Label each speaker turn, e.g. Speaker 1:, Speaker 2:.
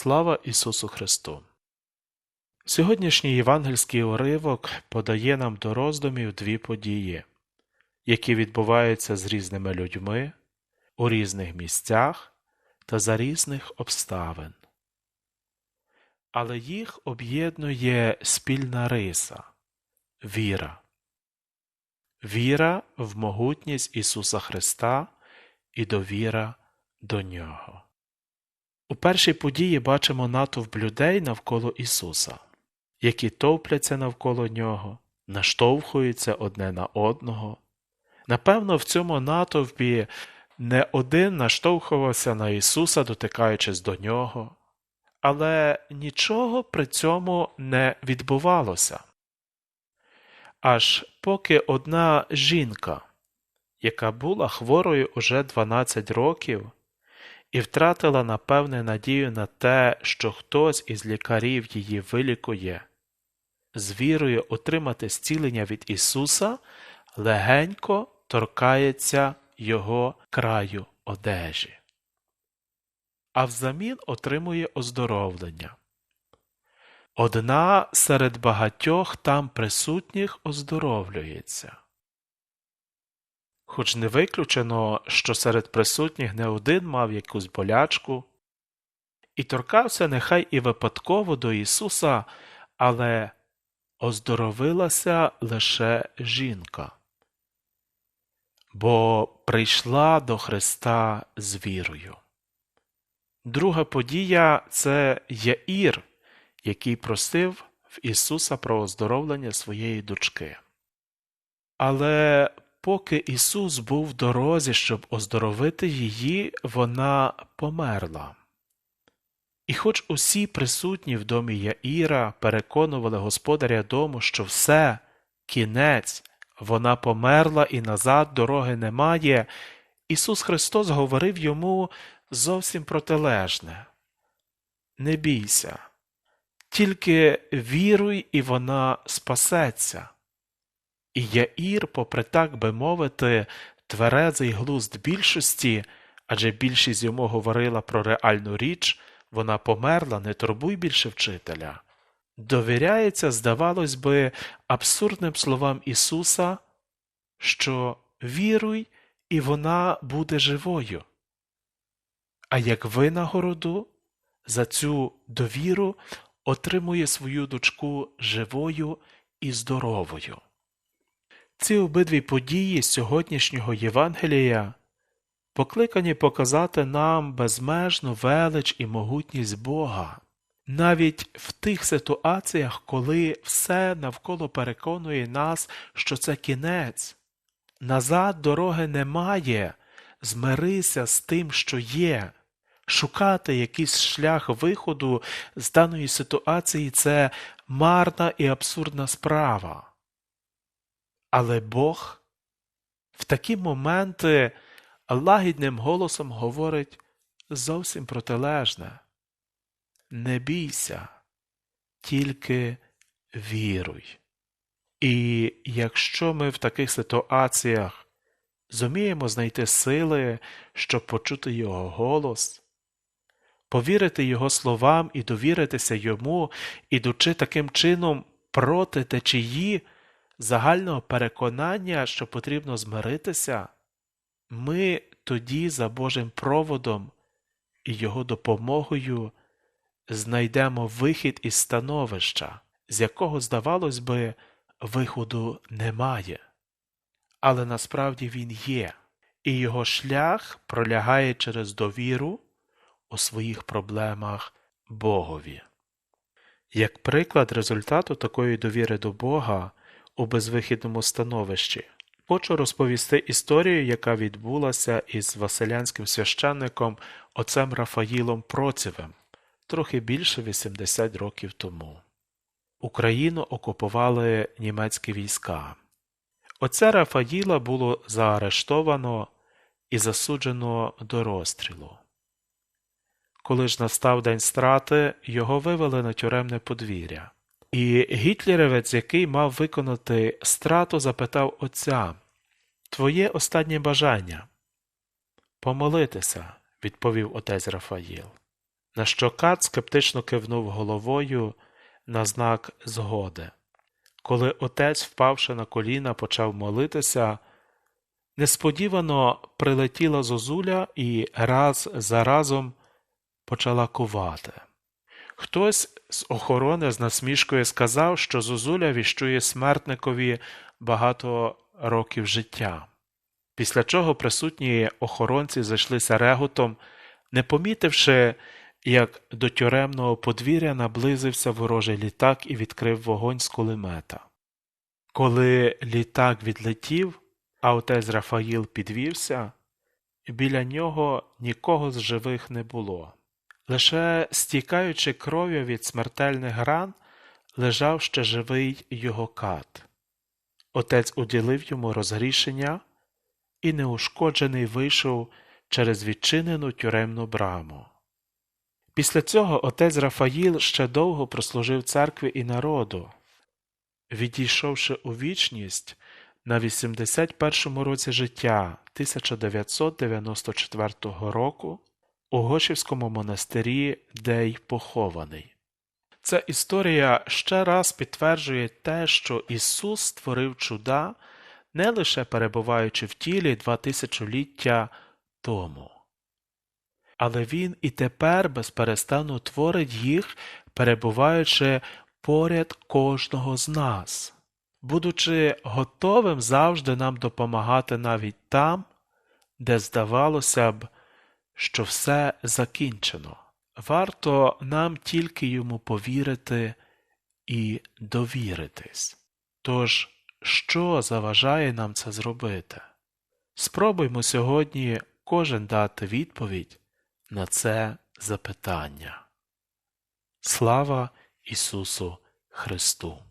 Speaker 1: Слава Ісусу Христу! Сьогоднішній євангельський уривок подає нам до роздумів дві події, які відбуваються з різними людьми у різних місцях та за різних обставин. Але їх об'єднує спільна риса віра. Віра в могутність Ісуса Христа і довіра до Нього. У першій події бачимо натовп людей навколо Ісуса, які товпляться навколо Нього, наштовхуються одне на одного. Напевно, в цьому натовпі не один наштовхувався на Ісуса, дотикаючись до Нього, але нічого при цьому не відбувалося. Аж поки одна жінка, яка була хворою уже 12 років, і втратила напевне надію на те, що хтось із лікарів її вилікує, з вірою отримати зцілення від Ісуса, легенько торкається Його краю одежі, а взамін отримує оздоровлення. Одна серед багатьох там присутніх оздоровлюється. Хоч не виключено, що серед присутніх не один мав якусь болячку, і торкався нехай і випадково до Ісуса, але оздоровилася лише жінка, бо прийшла до Христа з вірою. Друга подія це Яїр, який просив в Ісуса про оздоровлення своєї дочки. Але поки Ісус був в дорозі, щоб оздоровити її, вона померла. І хоч усі присутні в домі Яїра переконували господаря дому, що все, кінець, вона померла і назад дороги немає, Ісус Христос говорив йому зовсім протилежне Не бійся, тільки віруй, і вона спасеться. І Яїр, попри так би мовити, тверезий глузд більшості, адже більшість йому говорила про реальну річ, вона померла, не турбуй більше вчителя, довіряється, здавалось би, абсурдним словам Ісуса, що віруй, і вона буде живою. А як винагороду за цю довіру отримує свою дочку живою і здоровою. Ці обидві події сьогоднішнього Євангелія покликані показати нам безмежну велич і могутність Бога. Навіть в тих ситуаціях, коли все навколо переконує нас, що це кінець, назад дороги немає, змирися з тим, що є. Шукати якийсь шлях виходу з даної ситуації це марна і абсурдна справа. Але Бог в такі моменти лагідним голосом говорить зовсім протилежне. Не бійся, тільки віруй. І якщо ми в таких ситуаціях зуміємо знайти сили, щоб почути Його голос, повірити Його словам і довіритися йому, ідучи таким чином проти течії, загального переконання, що потрібно змиритися, ми тоді за Божим проводом і Його допомогою знайдемо вихід із становища, з якого, здавалось би, виходу немає. Але насправді він є, і його шлях пролягає через довіру у своїх проблемах Богові. Як приклад результату такої довіри до Бога у безвихідному становищі. Хочу розповісти історію, яка відбулася із василянським священником отцем Рафаїлом Процівим трохи більше 80 років тому. Україну окупували німецькі війська. Отця Рафаїла було заарештовано і засуджено до розстрілу. Коли ж настав день страти, його вивели на тюремне подвір'я. І гітлерівець, який мав виконати страту, запитав отця Твоє останнє бажання? Помолитися, відповів отець Рафаїл. на що Кат скептично кивнув головою на знак згоди. Коли отець, впавши на коліна, почав молитися, несподівано прилетіла зозуля і раз за разом почала кувати. Хтось з охорони з насмішкою сказав, що зозуля віщує смертникові багато років життя. Після чого присутні охоронці зайшлися реготом, не помітивши, як до тюремного подвір'я наблизився ворожий літак і відкрив вогонь з кулемета. Коли літак відлетів, а отець Рафаїл підвівся, біля нього нікого з живих не було. Лише стікаючи кров'ю від смертельних ран, лежав ще живий його кат. Отець уділив йому розгрішення і неушкоджений вийшов через відчинену тюремну браму. Після цього отець Рафаїл ще довго прослужив церкві і народу. Відійшовши у вічність на 81-му році життя 1994 року у Гошівському монастирі, де й похований. Ця історія ще раз підтверджує те, що Ісус створив чуда, не лише перебуваючи в тілі два тисячоліття тому, але Він і тепер безперестану творить їх, перебуваючи поряд кожного з нас, будучи готовим завжди нам допомагати навіть там, де здавалося б, що все закінчено. Варто нам тільки йому повірити і довіритись. Тож, що заважає нам це зробити? Спробуймо сьогодні кожен дати відповідь на це запитання. Слава Ісусу Христу!